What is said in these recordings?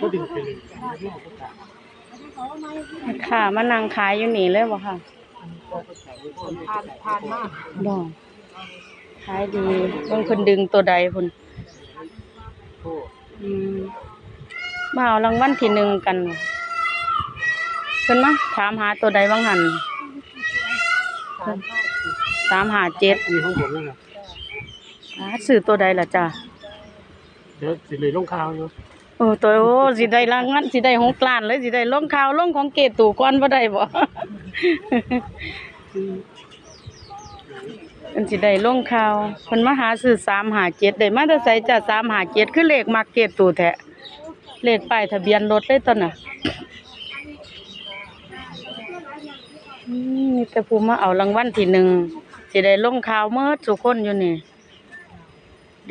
ก็ดึงไปเลยค่ะมานั่งขายอยู่นี่เลยบ่ค่ะผ่านผ่านมากบ่ขายดีเบิ่งเพิ่นดึงตัวใดพุ่นโอ้อืมมาเอารางวัลที่หนึ่งกันบ่เพิ่นมาถามหาตัวใดบ้างหันผ่านมากสามหาเจ็ดมีของผมแล้วนะอ่าซื้อตัวใดล่ะจ้ะ เดี๋ยวสิเลยลงข่าวอยู่โอ้ตัวโอ้สิได้รางวัลสิได้หงกลานเลยสิได้ลงข่าวลงของเกตู่ก่อนบ่ได้บ่ อันสิได้ลงข่าวเพิ่นมาหาซื้อ3 5 7ได้มาแต่ไสจ้ะ3 5 7คือเลขมักเกตู่แท้เลขป้ายทะเบียนรถเลยตอนน่ะอืมมีแต่ผู้มาเอารางวัลที่หนึ่งสิได้ลงข่าวเมื่อทุกคนอยู่นี่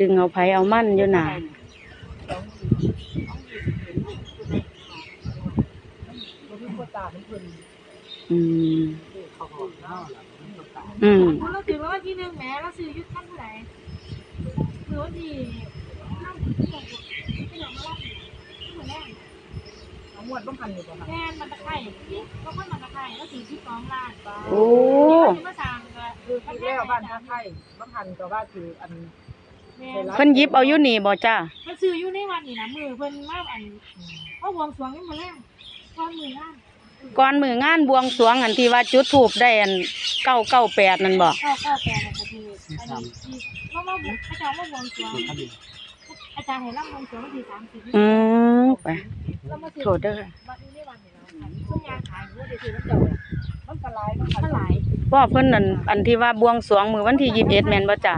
ดึงเอาไผเอามันอยู่หน่ะ อืมอืมเราถือว่าวันที่หนึ่งแหม้เราซื้อยุดขั้นเท่าไหร่คือวันที่ห้าสิบสองที่เรามาล่าสุดเหมือนแรกหมวดต้องพันอยู่ป่ะแม่มันตะไคร่ก็ค่อยมันตะไคร่แล้วสี่สิบสองล้านบาทโอ้ที่มาสั่งก็คือคิดแล้วบ้านท่าไข่บ้านพันก็ว่าคืออัน เพิ่นหยิบเอาอยู่นี่บ่จ้ามันซื้ออยู่ในวันนี้นะมือเพิ่นมาอันเขาบวงสรวงนี่มาแรกตอนมือล่างก่อนมืองานบวงสรวงอันที่ว่าจุดธูปได้อัน998นั่นบ่เข้าเข้าแปลก็คืออันนี้ที่เขามาบุกอาจารย์มาบวงสรวงท่านนี้อาจารย์ให้ร่ำบวงสรวงวันที่สามสิบอืมไปแล้วมาซื้อโทษเด้อวันนี้ในวันนี้เราขายช่วงยางขายเพื่อได้ซื้อแล้วเจ้ามันกระไรมันเท่าไหร่พ่อเพิ่นนั่นอันที่ว่าบวงสรวงมื้อวันที่21แม่นบ่จ้า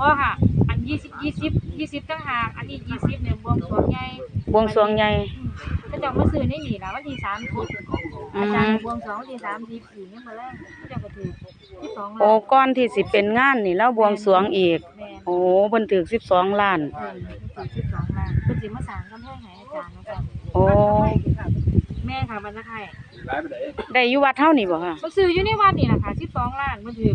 บ่ค่ะอัน ยี่สิบยี่สิบยี่สิบตั้งหากอันนี้ยี่สิบเนี่ยบวงสรวงใหญ่บวงสรวงใหญ่ก็จะมาซื้อในนี่ล่ะวันที่สามสิบอือาจารมย์บวงสรวงวันที่สามสิบสี่เนี่ยมาแรกก็จะก็ถือที่สองโอ้ก่อนที่สิเป็นงานนี่แล้วบวงสรวงอีก แม่โอ้เพิ่นถูก12ล้านเออถือสิบสองล้านเป็นสิมาสร้างกำแพงให้อาจารย์นะคะโอ้ แม่ค่ะบรร ณาไข่ได้อยู่วัดเฮานี่บ่ค่ะมาซื้ออยู่ในวัดนี่แหละค่ะสิบสองล้านมันถือ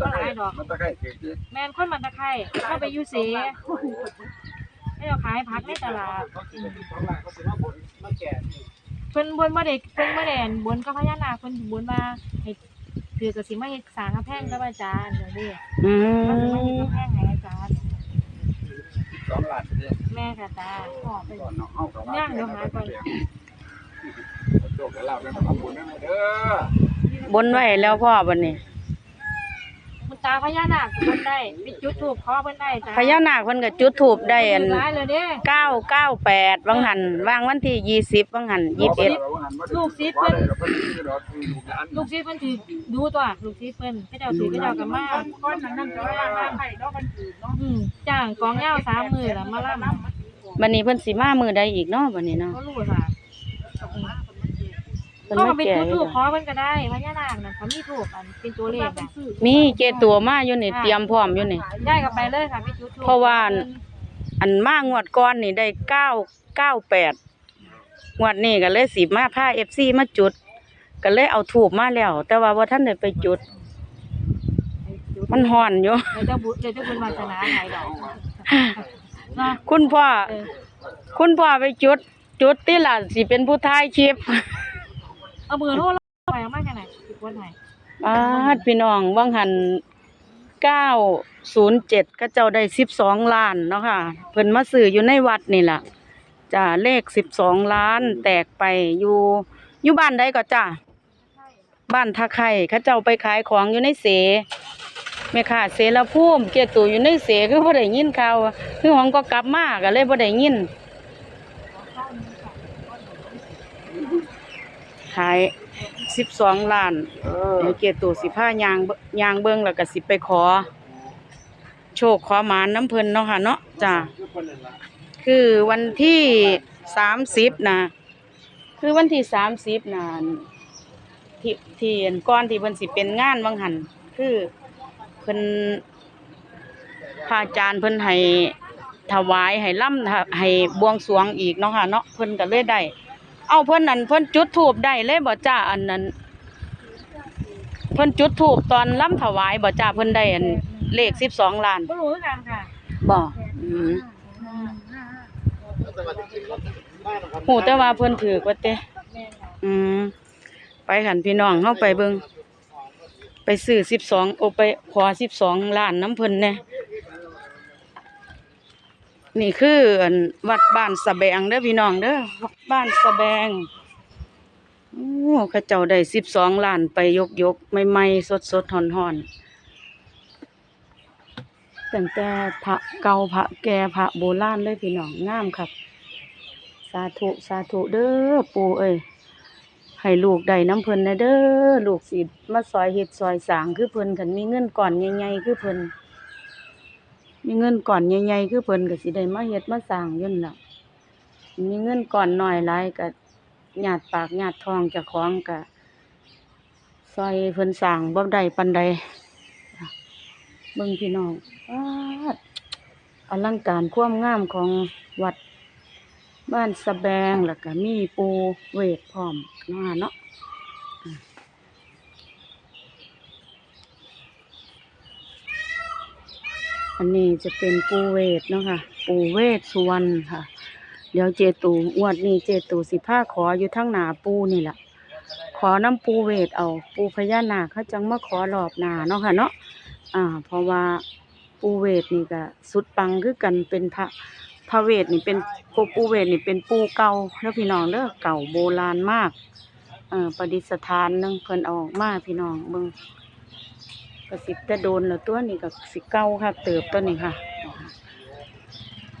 ก็หลายดอกมันตะไคร้เก่งดิแม่นคนมันตะไคร่เข้าไปอยูเสให้เราขายผักในตลาดมาแก่เพิ่นบนบ่ได้เพิ่นบ่ได้อั่นบนกับพญานาคเพิ่นสิบนมาให้คือกสิมาเฮ็ดสร้างกำแพงกับอาจารย์เดี๋ยวนี้อืเพิ่นสิมาเฮ็ดมกำแพงให้อาจารย์สองล้านเนี่ยแม่ค่ะตาพ่อไปก่อนเนาะเอาสองล้านย่างเดี๋ยวหาก่อน โชคลาภแล้วทำบุญนั่นเด้อบนไว้แล้วพ่อบัดนี้มันตาพญานาคเพิ่นได้ไปจุดธูปขอเพิ่นได้จ้าพญานาคเพิ่นก็จุดธูปได้อันหลายเลยเด้998วังหันวางวันที่20วังหัน21ลูกศิษย์เพิ่นเพิ่นสิดอกลูกหลานลูกศิษย์เพิ่นถือดูตัวลูกศิษย์เพิ่นเขาเจ้าถือเขาเจ้าก็มาก้อนนั้นนั่นก็ว่าไข่เนาะมันถือเนาะอืมจ้างกองยาวสามมื้อแล้วมาล่ำบัดนี้เพิ่นสิมามื้อใดอีกเนาะบัดนี้เนาะก็รู้ค่ะ เพิ่นเขามาไปแก่จุดอถูยู่กขอเพิ่นก็ได้พญานาคนั่นเขามีถูกอันเป็นตัวเลขอะ มีเจตัวมาอยู่นี่เตรียมพร้อมอยู่นี่ ได้ก็ไปเลยค่ะไปจุดถูกเพราะว่า อันมางวดก่อนนี่ได้998งวดนี้ก็เลยสิมาพา FC มาจุด ก็เลยเอาถูกมาแล้ว แต่ว่าบ่ทันได้ไปจุด มันฮ้อนอยู่ เดี๋ยวเจ้าบุญเดี๋ยวเจ้าบุญวาสนาให้ดอกเนาะคุณพ่อ เออคุณพ่อไปจุด จุดที่ล่ะสิเป็นผู้ถ่ายคลิป เอามือโทรไปเอามาแค่ไหนอีกวันไหนปาดพี่น้องว่างหันเก้าศูนย์เจ็ดก็เจ้าได้สิบสองล้านเนาะค่ะ เพิ่นมาซื้ออยู่ในวัดนี่ล่ะจ้าเลขสิบสองล้านแตกไปอยู่อยู่บ้านใดก็จ้าบ้านท่าไข่เขาเจ้าไปขายของอยู่ในเสแม่ค่ะเสรภูมิเกตูอยู่ในเสคือบ่ได้ยินข่าวคือของก็กลับมาก็เลยบ่ได้ยิน ขายสิบสองล้านเออเดี๋ยวเกียรติตู่สิพายางเบิ่งยางเบิ่งแล้วก็สิไปขอ โชคขอหมานน้ำเพิ่นเนาะค่ะเนาะจ้ะคือวันที่สามสิบนะคือวันที่สามสิบนะที่ที่อันก่อนที่เพิ่นสิเป็นงานวังหันคือเพิ่นพระอาจารย์เพิ่นให้ถวายให้ล่ำให้บวงสรวงอีกเนาะค่ะเนาะเพิ่นก็เลยได้ เอาเพิ่นนั่นเพิ่นจุดธูปได้เลยบ่จ้าอันนั้น เพิ่นจุดธูปตอนล่ำถวายบ่จ้าเพิ่นได้อันเลข12ล้านก็รู้คือกันค่ะบ่อืมอืมหูแต่ว่าเพิ่นถือกว่าเต้แม่ค่ะอืมไปขันพี่น้องเฮาไปเบิ่งไปซื้อ12โอไปขอ12ล้านน้ำเพิ่นแหน่ นี่คืออันวัดบ้านสะแบงเด้อพี่น้องเด้อวัดบ้านสะแบงโอ้เขาเจ้าได้12ล้านไปยกยกๆใหม่ๆสดๆฮ้อนตั้งแต่พระเก่าพระแก่พระโบราณเลยพี่น้องงามครับ สาธุสาธุเด้อปู่เอ้ยให้ลูกได้น้ำเพิ่นนะเด้อลูกสิมาซอยเฮ็ดซอยสางคือเพิ่นคันมีเงินก่อนใหญ่ๆคือเพิ่น มีเงินก่อนใหญ่ๆคือเพิ่นก็สิได้มาเฮ็ดมาสร้างยู่นหล่ะมีเงินก่อนน้อยหลายก็ญาติปากญาติท้องเจ้าของก็ซอยเพิ่นสร้างบ่ได้ปานใดเบิ่งพี่น้องป๊าอลังการความงามของวัดบ้านสะแบงแล้วก็มีปูเวทพร้อมเนาะเนาะ อันนี้จะเป็นปูเวทเนาะค่ะ ปูเวทสุวรรณค่ะ เดี๋ยวเจตูงวดนี้เจตูสิผ้าขออยู่ทั้งหนาปูนี่แหละขอน้ำปูเวทเอา ปูพญานาคเขาจังมาขอรอบหนาเนาะค่ะเนาะอ่า เพราะว่าปูเวทนี่ก็สุดปังคือกันเป็นพระพระเวทนี่เป็นปูปูเวทนี่เป็นปูเก่าแล้วพี่น้องเด้อเก่าโบราณมากเอ่อประดิษฐานนึงเพิ่นอออกมาพี่น้องเบิ่ง ก็สิแต่โดนแล้วตัวนี้ก็สิเก่าค่ะ เติบตัวนี้ค่ะ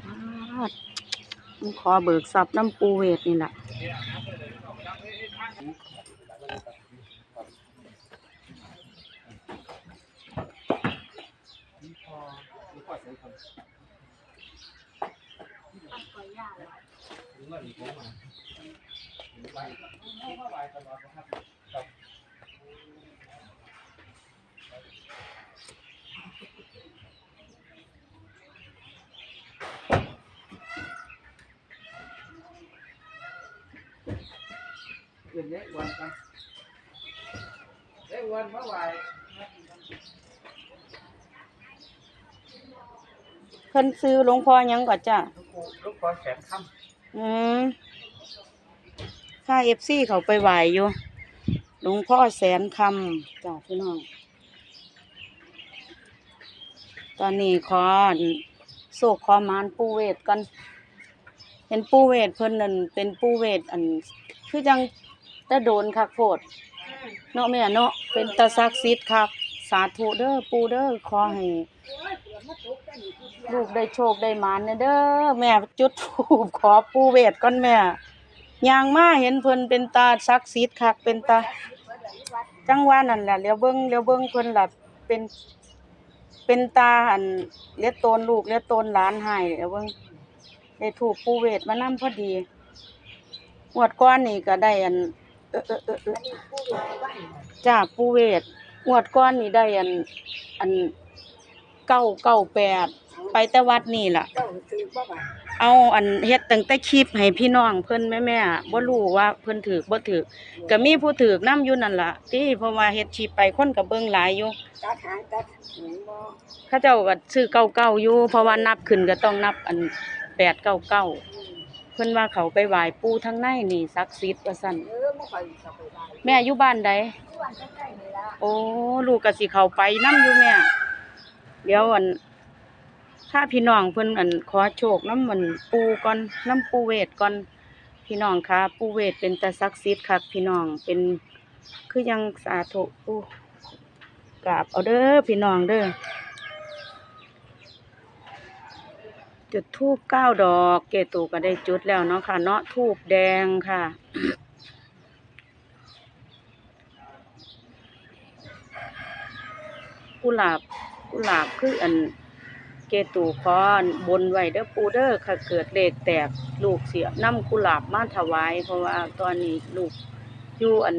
อ้าวผมขอเบิกทรัพย์น้ำปู เวทนี่ล่ะเพิ่นซื้อหลวงพ่อหยังก่อนจ้ะลูกคอแสนค่อืมค่าเอฟซีเขาไปไหวอยู่หลวงพ่อแสนคำจ้ะพี่น้อง ตอนนี้ขอโศกขอหมานปูเวทกัน เห็นปูเวทเพิ่นนั่นเป็นปูเวทอัน คือจัง ตะโดนคักโพดเนาะแม่เนาะเป็นตาศักดิ์สิทครับ สาธุเด้อปูเด้อขอให้ลูกได้โชคได้หมานเด้อแม่จุดธูปขอปูเวทก่อนแม่ยางมาเห็นเพิ่นเป็นตาศักดิ์สิทธิ์คักเป็นตาจังว่านั่นแหละเลี้ยวเบิ่งเลี้ยวเบิ่งเพิ่นล่ะเป็นเป็นตาอันเลี้ยโตนลูกเลี้ยโตนหลานให้เลี้ยวเบิ่งได้ถูกปูเวทมานำพอดีงวดก่อนนี่ก็ได้อัน จ้าปูเวศงวดก้อนนี่ได้อัน อันเก้าเก้าแปดไปแต่วัดนี่ล่ะเอาอันเฮ็ดตั้งแต่คลิปให้พี่น้องเพื่อนแม่แม่ๆบ่รู้ว่าเพื่อนถือบ่ถือก็มีผู้ถือนํอยู่นั่นล่ะที่เพราะว่าเฮ็ดชีปไปคนกับเบิ่งหลายอยู่ข้าเจ้าก็ซื้อเก้าเก้าอยู่เพราะว่านับขึ้นก็ต้องนับอันแปดเก้าเก้า พิ่นว่าเขาไปไหว้ปู่ทางในนี่ศักดิ์สิทธิ์ว่าซั่นเออบ่ค่อยเข้าไปได้แม่อยู่บ้านใดที่วันใกล้ๆนี่ล่ะโอ้ลูกก็สิเข้าไปนํอยู่แม่เดี๋ยวอันถ้าพี่น้องเพิ่นอันขอโชคน้ำมันปูก่อนน้ำปูเวทก่อนพี่น้องคะปูเวทเป็นตาศักดิ์สิทธิ์คักพี่น้องเป็นคือยังสาธุปูกราบเอาเด้อพี่น้องเด้อ จุดทูบเก้าดอก เกตูก็ได้จุดแล้วเนาะค่ะ เนาะทูบแดงค่ะ กุหลาบกุหลาบคืออันเกตูขอนบนไว้เด้อปูเด้อค่ะเกิดเลขแตกลูกเสียน้ำกุหลาบมาถวาย เพราะว่าตอนนี้ลูกอยู่อัน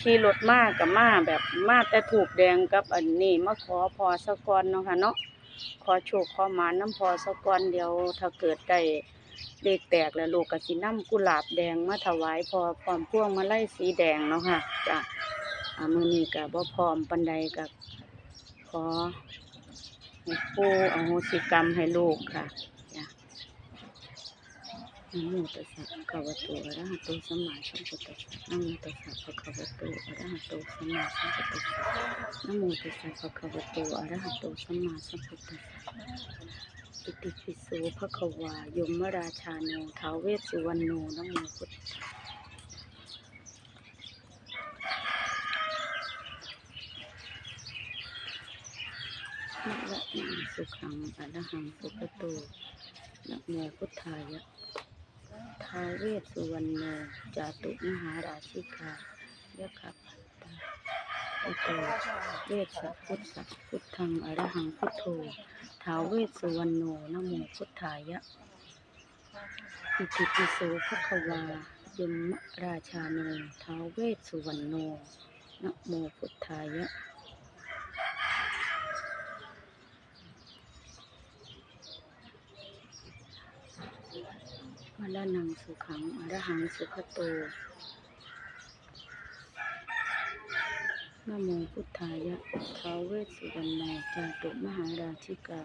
ขี่รถมากับมาแบบมาแต่ถูกแดงกับอันนี้มาขอพอสะกอนเนาะค่ะเนาะ ขอโชคขอหมาน้ำพอสะก้อนเดียวถ้าเกิดได้เลขแตกแล้วลูกกสินำกุหลาบแดงมาถวายพอพร้อมพวงมาไล่สีแดงเนาะค่ะจ้ะมือนี้กับ่พร้อมปันใดกับขอให้ผู้อโหสิกรรมให้ลูกค่ะ นะโมตัสสะภะคะวะโตอะระหะโตสัมมาสัมพุทธัสสะนะโมตัสสะภะคะวะโตอะระหะโตสัมมาสัมพุทธัสสะนะโมตัสสะภะคะวะโตอะระหะโตสัมมาสัมพุทธัสสะอิติปิโสภะคะวายมราชาโนท้าวเวสสุวรรณโนนะโมพุทธะนะระนังสุขังอะระหังสุขโตนะโมพุทธายะ ท้าเวสสุวรรณจาตุมหาราชิกายะขับตาอิโตเวสสพุทธะพุทธังอรหังพุทโธท้าเวสสุวรรณโนนโมพุทธายะอิติปิโสภะควายมราชาโนท้าเวสสุวรรณโนนโมพุทธายะ วลานังสุขังอรหังสุขโตนโมพุทธายะท้าวเวสสุวรรณาจาตุมหาราชิกา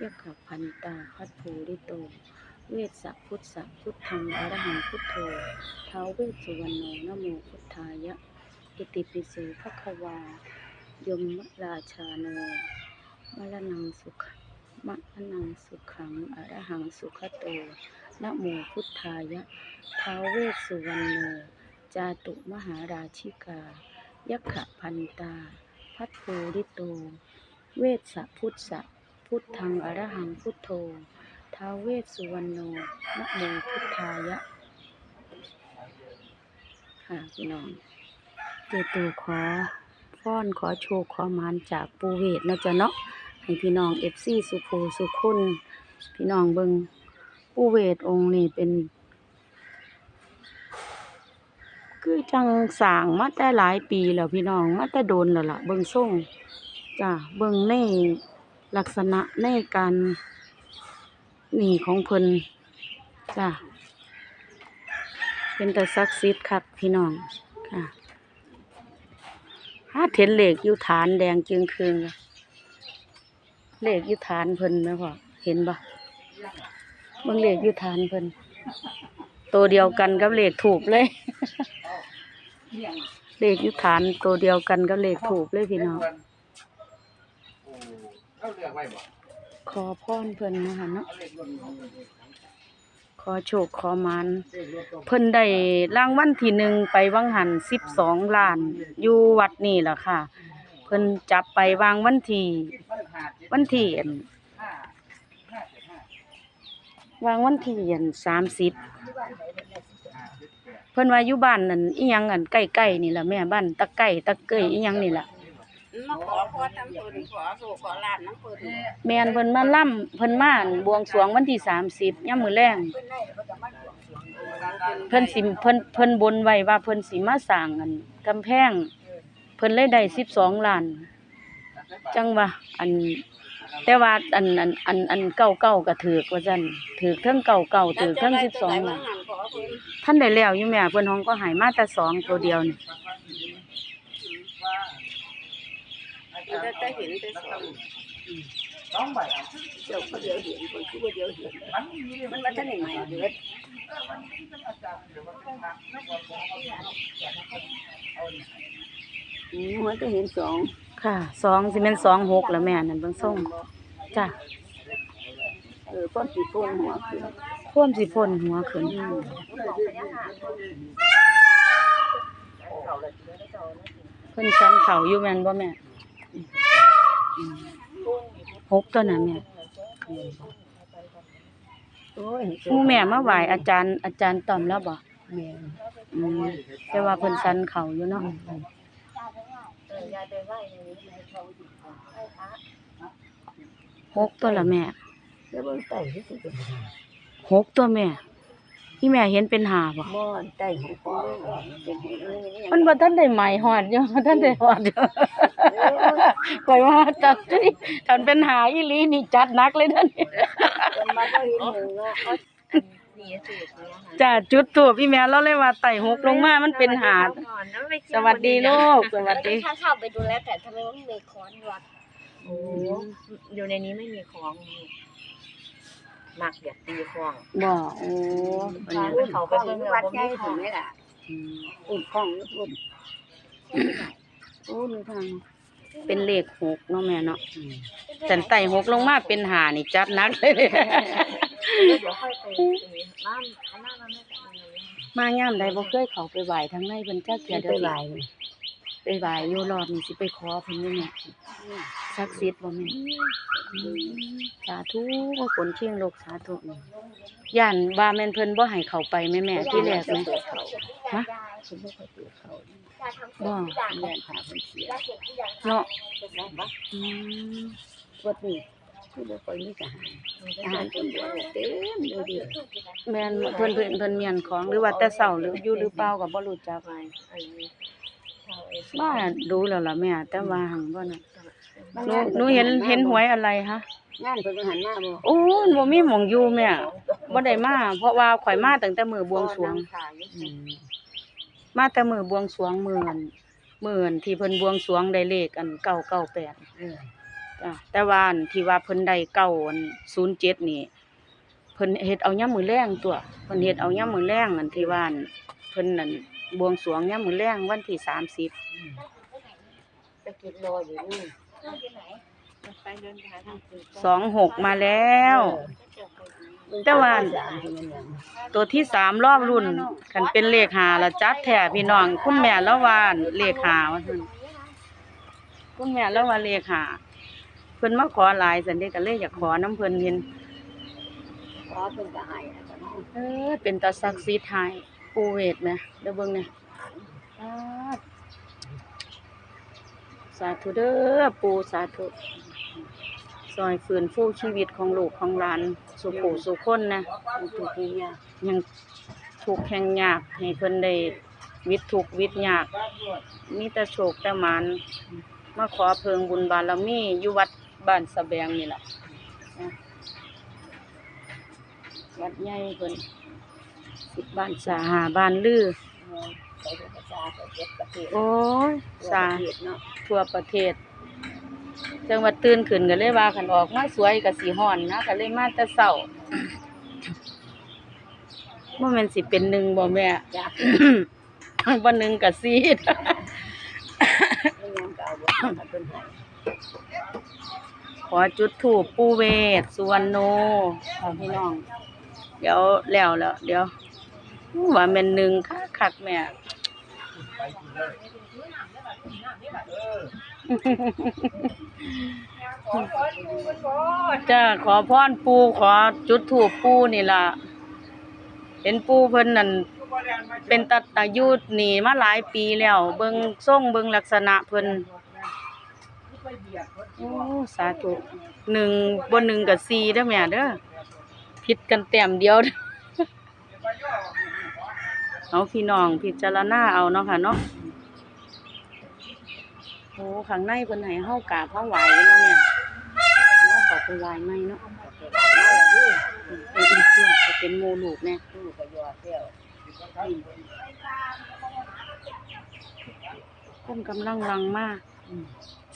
ยกขพันตาพัทโพริโต เวสสะพุทธะพุทธังอรหังพุทโธท้าวเวสสุวรรณโนนโมพุทธายะอิติปิโสภควา ยมราชาโนมรณังสุขมะนังสุขังอรหังสุขโต นะโมพุทธายะท้าวเวสสุวรรณโนจาตุมหาราชิกา ยักขะพันตา พัทโพริโต เวสสะพุทธะพุทธังอรหังพุทโธท้าวเวสสุวรรณโนนะโมพุทธายะค่ะพี่น้องเจตูขอฟ้อนขอโชคขอมานจากปูเวทนะจ๊ะเนาะให้พี่น้องเอฟซีสุโภสุคุณพี่น้องเบิง ผู้เวทองค์นี่เป็น คือจังสร้างมาแต่หลายปีแล้วพี่น้อง มาแต่โดนแล้วล่ะ เบิ่งทรงจ้ะเบิ่งในลักษณะในการนี่ของเพิ่นจ้ะเป็นแต่ศักดิ์สิทธิ์คักพี่น้องค่ะหาเห็นเหล็กอยู่ฐานแดงจึงคืงเหล็กอยู่ฐานเพิ่นไหมพ่อเห็นบ่ เบิ่งเลขอยู่ฐานเพิ่นตัวเดียวกันกับเลขถูกเลย เลขอยู่ฐานตัวเดียวกันกับเลขถูกเลยพี่น้องเราเลือกไว้บ่ขอพรเพิ่นนะคะเนาะเอาเลขอโชคขอมานเพิ่นได้รางวัลที่หนึ่งไปวังหันสิบสองล้าน อยู่วัดนี่แหละค่ะ เพิ่นจับไปวางวันที่มันขาดเจ็ดวันที่อั่น ห้าห้าเจ็ดห้าวางวันที่อั่นสามสิบห้าเจ็ดแปดเพิ่นว่าอยู่บ้านนั่นอีหยังอั่นใกล้ๆนี่ล่ะแม่บ้านตะไก่ตะเกยอีหยังนี่ล่ะมาขอพรน้ำเพิ่นขอสู่ขอลานน้ำเพิ่นแม่นเพิ่นมาล่ำเพิ่นมาอั่นบวงสรวงวันที่สามสิบยามมื้อแลงเพิ่นได้เพิ่นจะมาบวงสรวงเพิ่นสิเพิ่นเพิ่นบนไว้ว่าเพิ่นสิมาสร้างอันกำแพง เพิ่นเลยได้สิบสองล้าน จังว่าอัน แต่ว่าอันอันอันอันเก้าเก้าก็ถือกว่าซั่นถือกเทั้งเก้าเก้าถือกเทั้งสิบสองล้านขอเพิ่นท่านได้แล้วอยู่แม่เพิ่นห้องก็ใหายมาแต่สองตัวเดียวนี่จะจะเห็นแต่สองสองใบเจ้าก็เดียวเห็นเพิ่นคือว่าเดียวเห็นมันมีเลยมันว่าท่านได้ใหม่เด้ออืมมันจะเห็นสอง ค่ะสองสิเป็นสองหกแล้วแม่นั่นเบิ่งส่งจ้ะเออก้อนสีโป่งหัวขึ้นพ่วมสิพ่นหัวขึ้นเพิ่นชั้นเขาอยู่แม่นบ่แม่หกตัวน่ะแม่โอ้ยหมู่แม่มาไหว้อาจารย์อาจารย์ต้อมแล้วบ่แม่อืมแต่ว่าเพิ่นชั้นเขาอยู่เนาะ หกตัวละแม่ แล้วเบิ่งไต่ที่สุดหกตัวแม่ ที่แม่เห็นเป็นหาบ่บ่อนไต่ของพ่อเป็นเห็นเลยนี่มันบ่ทันได้หมายฮอดอยู่บ่ทันได้ฮอดอยู่ข่อยว่าจัดที่คันเป็นหาอีหลีนี่จัดหนักเลยเด้อนี่ มันมาก็เห็นหนึ่งอะ นี่สุดเนี่ยจ้าจุดทูบพี่แม่เราเลยว่าไต่หกลงมามันเป็นหาดสวัสดีลูกสวัสดี ถ้าเข้าไปดูแล้วแต่ทำไมมันมีค้อนวัดโอ้อยู่ในนี้ไม่มีของมักอยากตีข้องบ่โอ้อันพานี้เขาไปเบิ่งวัดใหญ่ถึงไหมล่ะอืมอุ่นข้องอุ่นโอ้มีทางเป็นเลขหกเนาะแม่เนาะจันไต่หกลงมาเป็นหานี่จัดหนักเลย เดี๋ยวค่อยไปตีน้ำเอาน้ำมาไม่กันเลยมายามใดบ่เคยเข้าไปไหว้ทางในเพิ่นจักเทื่อไปเด้อไหว้ไปไหว้อยู่รอบนี้สิไปขอเพิ่นอยู่แม่ศักดิ์สิทธิ์บ่แม่อืมสาธุว่าผลเชียงโลกสาธุนี่ย่านว่าแม่นเพิ่นบ่ให้เข้าไปแม่แม่ที่แรกแม่ฮะฉันไม่เคยตีเขาบ่แม่พาเพิ่นเสียเนาะได้ปะอืมวัดนี้ คือบ่ค่อยมีทหารทหารเต็มเดียวเต็มเลยเดียวแม่นเพิ่นเพิ่นเพิ่นเมียนของหรือว่าแต่เช้าหรืออยู่หรือเปล่าก็บ่รู้จักอันนี้เขาไอ้บ้าดูแล้วล่ะแม่ แต่ว่าหังบ่น่ะหนูหนูเห็นเห็นหวยอะไรคะงานเพิ่นหันมาบ่โอ้ยบ่มีหม่องอยู่แม่บ่ได้มาเพราะว่าข่อยมาตั้งแต่มื้อบวงสรวงอืมมาแต่มื้อบวงสรวงมื้อนั้นมื้อนั้นที่เพิ่นบวงสรวงได้เลขอัน998เออ จ้ะแต่ว่าอันที่ว่าเพิ่นได้เก้าอัน07นี่เพิ่นเฮ็ดเอายามมื้อแลงตัวเพิ่นเฮ็ดเอายามมื้อแลงอันที่ว่าอันเพิ่นนั่นบวงสรวงยามมื้อแลงวันที่30ไปกินรออยู่นี่26มาแล้ว แต่ว่า ตัวที่สามรอบรุ่นคันเป็นเลขหาละจัดแท้พี่น้อง คุณแม่ละว่าเลขหาว่าซั่นคุณแม่ละว่าเลขหาเพิ่นมาขอหลายสันเด้ก็เลยอยากขอน้ำเพิ่นเห็นขอเพิ่นก็ให้อะจ้ะเออเป็นตาศักดิ์สิทธิ์ให้ปูเวทนะเด้อเบิ่งเนี่ยสาธุสาธุเด้อปู่สาธุซอยฟื้นฟูชีวิตของลูกของหลานสุขูสุคนนะทุกทีเนี่ยยังทุกข์แห่งยากให้เพิ่นได้วิตทุกข์วิตยากมีแต่โชคแต่หมานมาขอเพิงบุญบารมีอยู่วัด บ้านสะแบงนี่ล่ะนะวัดใหญ่เพิ่นสิบบ้านสาหาบ้านลือไปดูภาษาไปเก็บประเทศโอ้ยสาประเทศเนาะทั่วประเทศ จังว่าตื่นขึ้นก็เลยว่าคันออกมาสวยก็สิฮ้อนนะก็เลยมาแต่เช้าบ่แม่นสิเป็นหนึ่งบ่แม่จ้ะวันหนึ่งกับซีดไม่งั้นก็เอาบ่ให้เพิ่นให้ขอจุดถูปปูเวศสุวรรณโนค่ะพี่น้อง เดี๋ยวแล้วแล้วเดี๋ยวว่าแม่นหนึ่งคักคักแม่จ้าขอพรปูขอจุดถูปปูนี่ล่ะเห็นปูเพิ่นนั่นเป็นตัดอายุนี่มาหลายปีแล้ว เบิ่งทรงเบิ่งลักษณะเพิ่น โอ้สาธุหนึ่งบนหนึ่งกับสี่เด้อแม่เด้อผิดกันแต้มเดียวเอาพี่น้องพิจารณาเอาเนาะค่ะเนาะโอ้ข้างในเพิ่นให้เฮากาบเฮาไหว้เนาะแม่เฮาขอไปไหว้ไหมเนาะเป็นอีกเพื่อไปเป็นโมลูกแน่ลูกก็ยอดแล้วคนกำลังลังมาก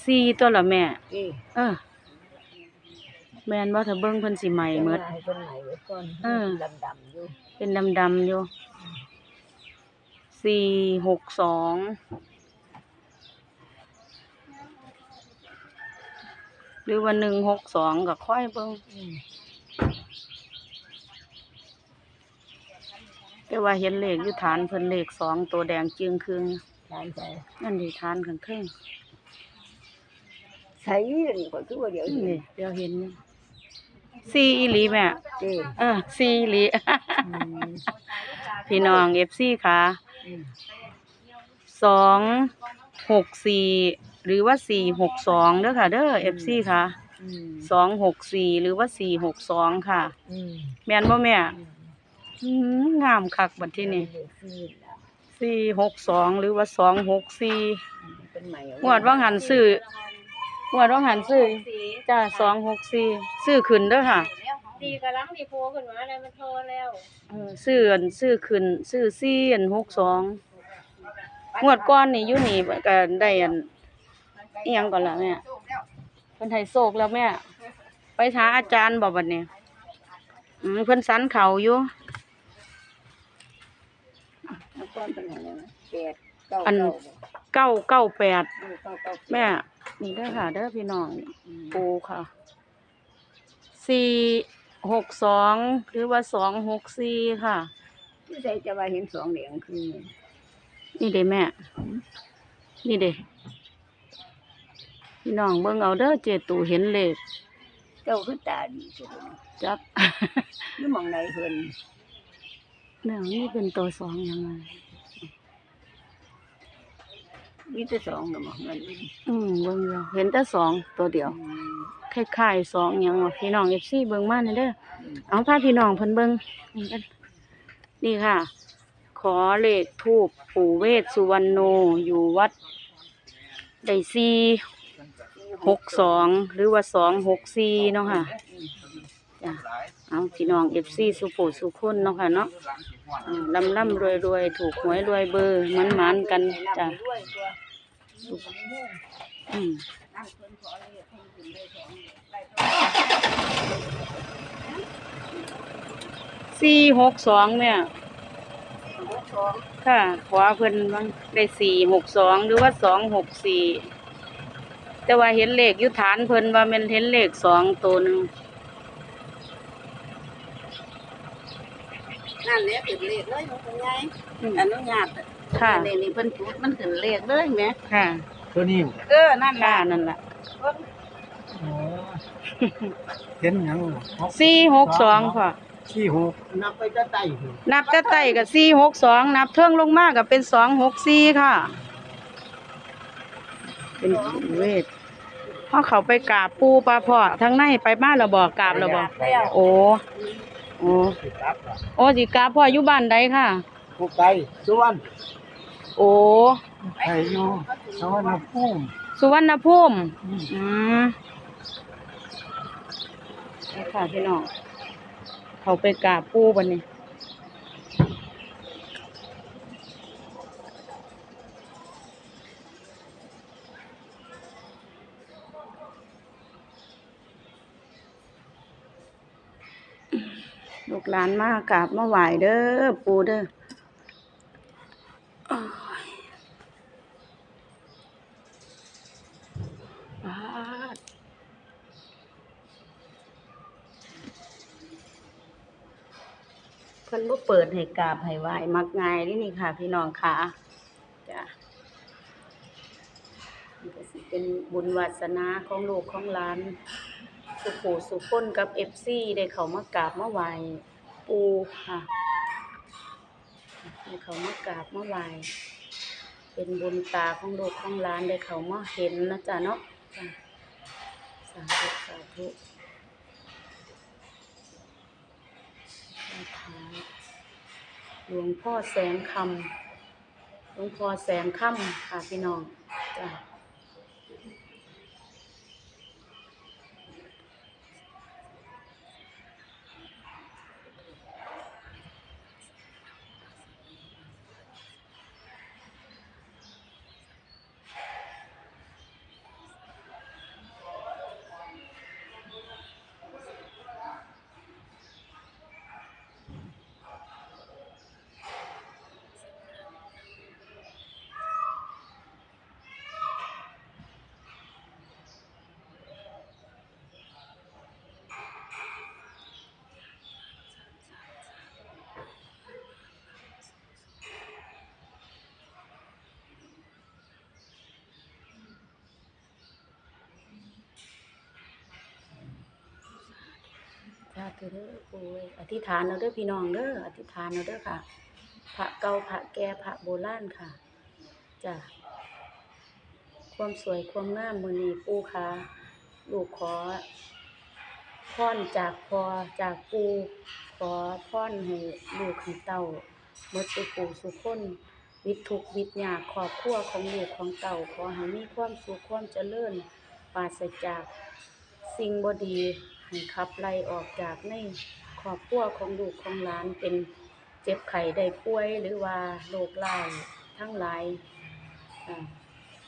สี่ตัวละแม่นี่เออ แม่นว่าถ้าเบิ่งเพิ่นสิใหม่หมด ให้เพิ่นให้ไว้ก่อนเออ ดำๆอยู่เป็นดำๆอยู่สี่หกสองหรือว่าหนึ่งหกสองก็ค่อยเบิ่งอืมแต่ว่าเห็นเลขอยู่ฐานเพิ่นเลขสองตัวแดงจึงครึ่งทานใจนั่นดิฐานข้างครึ่ง ใส่นี่ก็คือว่าเดี๋ยวนี่นี้เดี๋ยวเห็นอยู่สี่อีหลีแม่เด้เออสี่อีหลีอืมพี่น้องเอฟซีค่ะ อืมสองหกสี่หรือว่าสี่หกสองเด้อค่ะเด้อเอฟซีค่ะอืมสองหกสี่หรือว่าสี่หกสองค่ะ อืมแม่นบ่แม่อืมงามคักบัดที่นี่เด็กนี่ล่ะสี่หกสองหรือว่าสองหกสี่เป็นใหม่เอางวดว่างหันซื้อ งวดว่างหันซื้อจ้าสองหกสี่ซื้อขึ้นเด้อค่ะดีกำลังดีโพขึ้นมาแล้วมันโทรแล้วเออซื้ออันซื้อขึ้นซื้อสี่อันหกสองงวดก้อนนี่อยู่นี่ก็ได้อันอิหยังก่อนล่ะแม่เพิ่นให้โศกแล้วแม่ไปหาอาจารย์บ่บัดนี้อืมเพิ่นสันเขาอยู่แล้วก้อนเป็นอะไรนะแปดเก้าอันเก้าเก้าเก้าแปดเออเก้าเก้าแม่ นี่เด้อค่ะ เด้อพี่น้องอืมปูค่ะ สี่หกสองหรือว่าสองหกสี่ค่ะ ที่ใดจะว่าเห็นสองเหลียงคือ นี่เด้แม่ นี่เด้พี่น้องเบิ่งเอาเด้อเจตูเห็นเลขเจ้าคือตาดีสุดเลยจัก นี่มองไหนเพิ่นเนี่ยนี่เป็นตัวสองยังไง มีแต่สองน่ะมองเงินอีกอืมเบิ่งอยู่เห็นแต่สองตัวเดียวอืมคล้ายๆสองหยังวะพี่น้องเอฟซีเบิ่งมานี่เด้อเอาพาพี่น้องเพิ่นเบิ่งนี่กันนี่ค่ะ ขอเลขทูปปู่เวสสุวรรณโนอยู่วัดได้สี่หกสองหรือว่าสองหกสี่เนาะค่ะจ้ะเอาพี่น้องเอฟซีสุโขสุคนเนาะค่ะเนาะอ่า ลำลำรวยรวยถูกหวยรวยเบอร์มันมันๆกันจ้ะด้วยตัวอืมนั่งเพิ่นขอเลยให้ขึ้นได้สองได้เท่าสี่หกสองเนี่ยหกสองค่ะขวาเพิ่นบางได้สี่หกสองหรือว่าสองหกสี่แต่ว่าเห็นเลขอยุฐานเพิ่นว่าแมันเห็นเลขสองตัวหนึ่ง นั่นแหละขึ้นเลขเลยมันเป็นไงอืมอนุญาตค่ะ เลขนี่เพิ่นจุดมันขึ้นเลขเลยแหมค่ะ ตัวนี้เออนั่นค่ะล่ะนั่นแหละเห็นหยังสี่หกสองค่ะที่หกนับไปจะไต่นับจะไต่กับสี่หกสองนับเทิงลงมากกับเป็นสองหกสี่ค่ะ เป็นเวทพอเขาไปกราบปูปลาพอทั้งในไปบ้านเราบอกกราบเราบอก แล้วโอ้ โอ้สิครับโอ้สิกราบพ่ออยู่บ้านใดค่ะ ผู้ไก่ส่วนโอ้ไก่อยู่สวนภูมิสุวรรณภูมิอืมนี่ค่ะพี่น้องเขาไปกราบปู่บันนี้ หลานมากราบมาไหวเด้อปูเด้ออ้ายปาดเพิ่นบ่เปิดให้กราบให้ไหวมักง่ายนี่นี่ค่ะ พี่น้องค่ะจ้ะมันก็สิเป็นบุญวาสนาของลูกของหลาน สุขูสุขคนกับ FC ได้เขามากราบมาไหว ปูค่ะได้เขามากราบมาไหวเป็นบุญตาของโลกของหลานได้เขามาเห็นนะจ๊ะเนาะจ้ะสาธุสาธุหลวงพ่อแสงคำหลวงพ่อแสงคำค่ะพี่น้องจ้ะ สาธุเด้อปู่เอ้ยอธิษฐานเอาเด้อพี่น้องเด้ออธิษฐานเอาเด้อค่ะ พระเก่าพระแก่พระโบราณค่ะจ้ะความสวยความงามมือนี้ปู่ค่ะลูกขอพรจากพ่อจากปู่ขอพรให้ลูกให้เต้าหมดสุขูสุขคนวิตทุกวิตยากครอบครัวของลูกของเต้าขอให้มีความสุขความเจริญปราศจากสิ่งบดี ให้ขับไล่ออกจากในครอบครัวของลูกของหลานเป็นเจ็บไข้ได้ป่วยหรือว่าโรคร้ายทั้งหลาย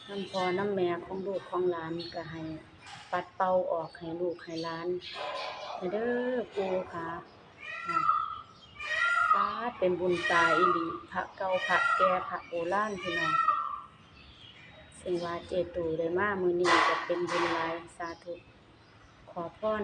น้ำพอน้ำแม่ของลูกของหลานก็ให้ปัดเป่าออกให้ลูกให้หลานเด้อปูค่ะป้าเป็นบุญตาอีหลีพระเก่าพระแก่พระโบราณพี่น้องซึ่งว่าเจตูได้มามือนี้ก็เป็นบุญลายสาธุ ขอพร